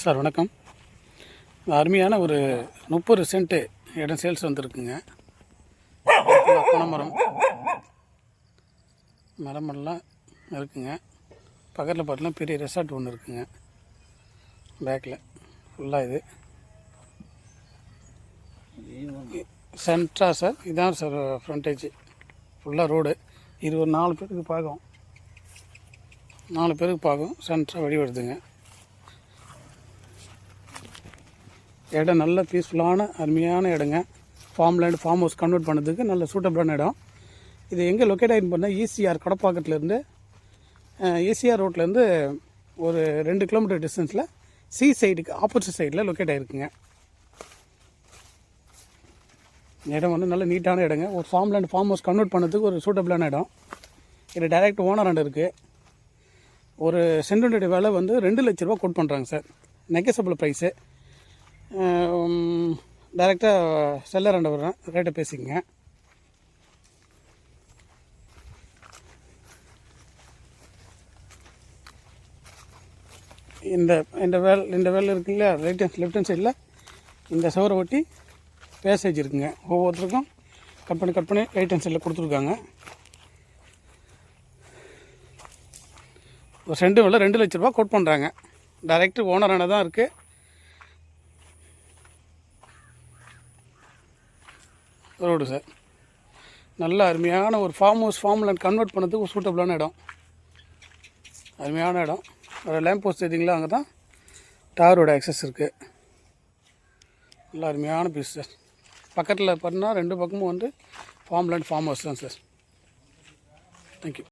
Sir வணக்கம். அருமையான ஒரு முப்பது சென்ட்டு இடம் சேல்ஸ் வந்திருக்குங்க. பனைமரம் மரமெல்லாம் இருக்குங்க. பக்கத்தில் பார்த்தலாம் பெரிய ரெசார்ட் ஒன்று இருக்குங்க. பேக்கில் ஃபுல்லாக இது. சென்ட்ரா சார்? இதான் சார் ஃப்ரண்டேஜ் ஃபுல்லாக ரோடு. இது ஒரு நாலு பேருக்கு பார்க்கும் நாலு பேருக்கு பார்க்கும் சென்ட்ரா வழி வருதுங்க இடம் நல்ல பீஸ்ஃபுல்லான அருமையான இடங்க. Farm land farm house convert பண்ணதுக்கு நல்ல சூட்டபிளான இடம். இது எங்கே லொக்கேட் ஆகிட்டு பண்ணால் ஈசிஆர் கடப்பாக்கத்துலேருந்து ஈசிஆர் ரோட்லேருந்து ஒரு ரெண்டு கிலோமீட்டர் டிஸ்டன்ஸில் சி சைடுக்கு ஆப்போசிட் சைடில் லொக்கேட் ஆகிருக்குங்க இடம் வந்து நல்ல நீட்டான இடங்க. ஒரு farm land farm house convert பண்ணதுக்கு ஒரு சூட்டபிளான இடம். இது டைரக்ட் ஓனர் அண்ட் இருக்குது ஒரு சென்டுடைய விலை வந்து ரெண்டு லட்ச ரூபா கோட் பண்ணுறாங்க சார். நெகசபிள் ப்ரைஸு டைரெக்டாக செல்லர் அண்ட வர்றேன் ரேட்டை பேசிக்கங்க. இந்த இந்த வேல் இந்த வேல் இருக்குல்ல ரைட் ஹேண்ட் லெஃப்ட் ஹேண்ட் சைடில் இந்த சவரை ஒட்டி பேசேஜ் இருக்குங்க. ஒவ்வொருத்தருக்கும் கட் பண்ணி கட் பண்ணி ரைட் ஹேண்ட் சைடில் கொடுத்துருக்காங்க. ஒரு ரெண்டு வேலை ரெண்டு லட்ச ரூபா கோட் பண்ணுறாங்க டைரக்ட் ஓனரான தான் இருக்குது ரோடு சார். நல்ல அருமையான ஒரு farm house farm land convert பண்ணுறதுக்கு ஒரு சூட்டபிளான இடம். அருமையான இடம். ஒரு லேம்ப் போஸ்ட் எடுத்திங்களா அங்கே தான் டாரோட ஆக்சஸ் இருக்குது நல்ல அருமையான பீஸ் சார். பக்கத்தில் பார்த்தீங்கன்னா ரெண்டு பக்கமும் வந்து ஃபார்ம் லேண்ட் ஃபார்ம் ஹவுஸ் தான் சார். Thank you